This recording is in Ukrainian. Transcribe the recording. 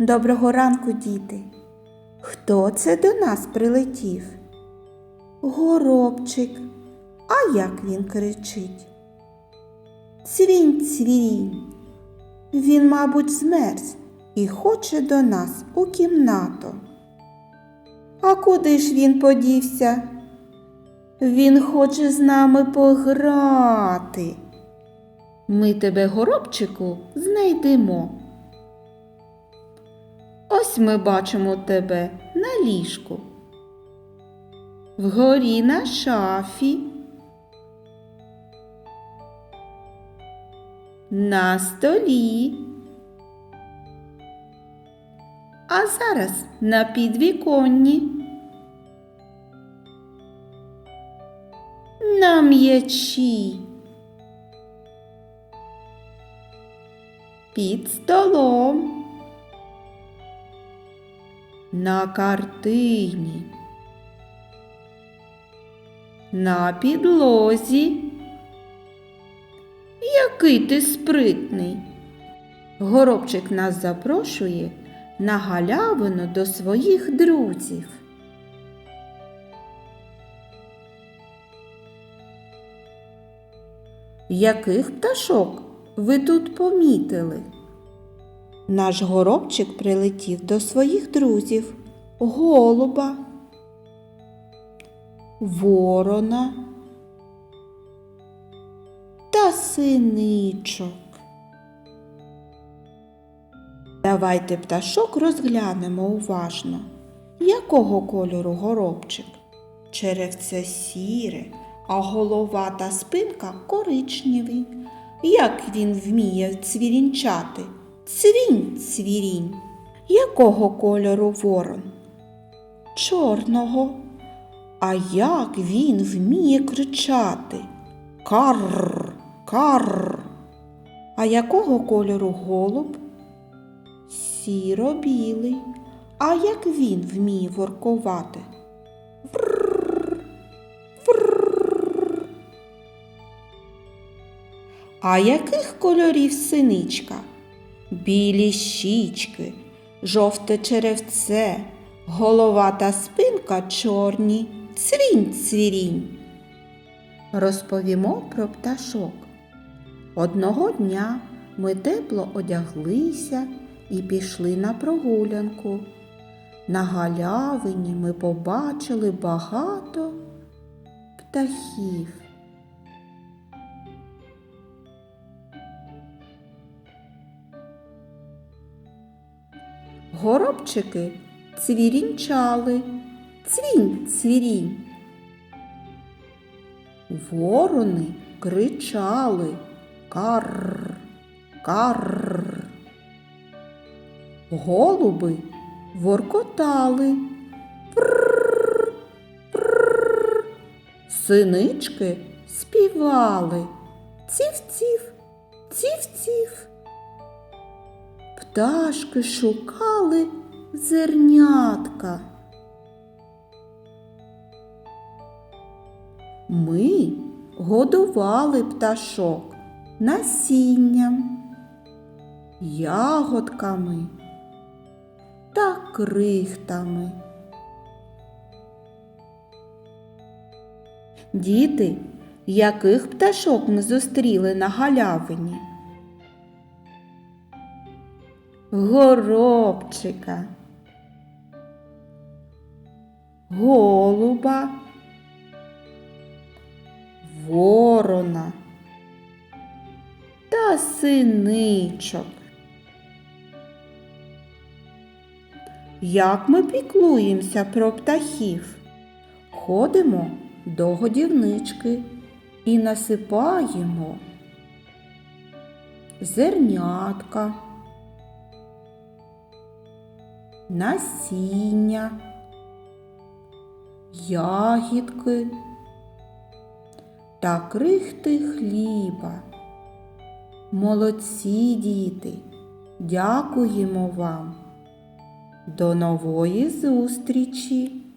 Доброго ранку, діти. Хто це до нас прилетів? Горобчик. А як він кричить? Цвінь, цвірінь. Він, мабуть, змерз і хоче до нас у кімнату. А куди ж він подівся? Він хоче з нами пограти. Ми тебе, горобчику, знайдемо. Ось ми бачимо тебе на ліжку. Вгорі на шафі. На столі. А зараз на підвіконні. На м'ячі. Під столом. На картині. На підлозі. Який ти спритний. Горобчик нас запрошує на галявину до своїх друзів. Яких пташок ви тут помітили? Наш горобчик прилетів до своїх друзів голуба, ворона та синичок. Давайте пташок розглянемо уважно. Якого кольору горобчик? Черевце сіре, а голова та спинка коричневі. Як він вміє цвірінчати? Цвінь, цвірінь. Якого кольору ворон? Чорного. А як він вміє кричати? Карр, карр. А якого кольору голуб? Сіро-білий. А як він вміє воркувати? Врррр, врррр. А яких кольорів синичка? Білі щічки, жовте черевце, голова та спинка чорні, цвінь цвірінь. Розповімо про пташок. Одного дня ми тепло одяглися і пішли на прогулянку. На галявині ми побачили багато птахів. Горобчики цвірінчали, цвінь цвірінь. Ворони кричали карр, карр. Голуби воркотали. Прррр, прррр. Синички співали. Ців-ців, ців-ців. Пташки шукали зернятка. Ми годували пташок насінням, ягодками та крихтами. Діти, яких пташок ми зустріли на галявині? Горобчика, голуба, ворона та синичок. Як ми піклуємося про птахів? Ходимо до годівнички і насипаємо зернятка, насіння, ягідки та крихти хліба. Молодці діти, дякуємо вам. До нової зустрічі!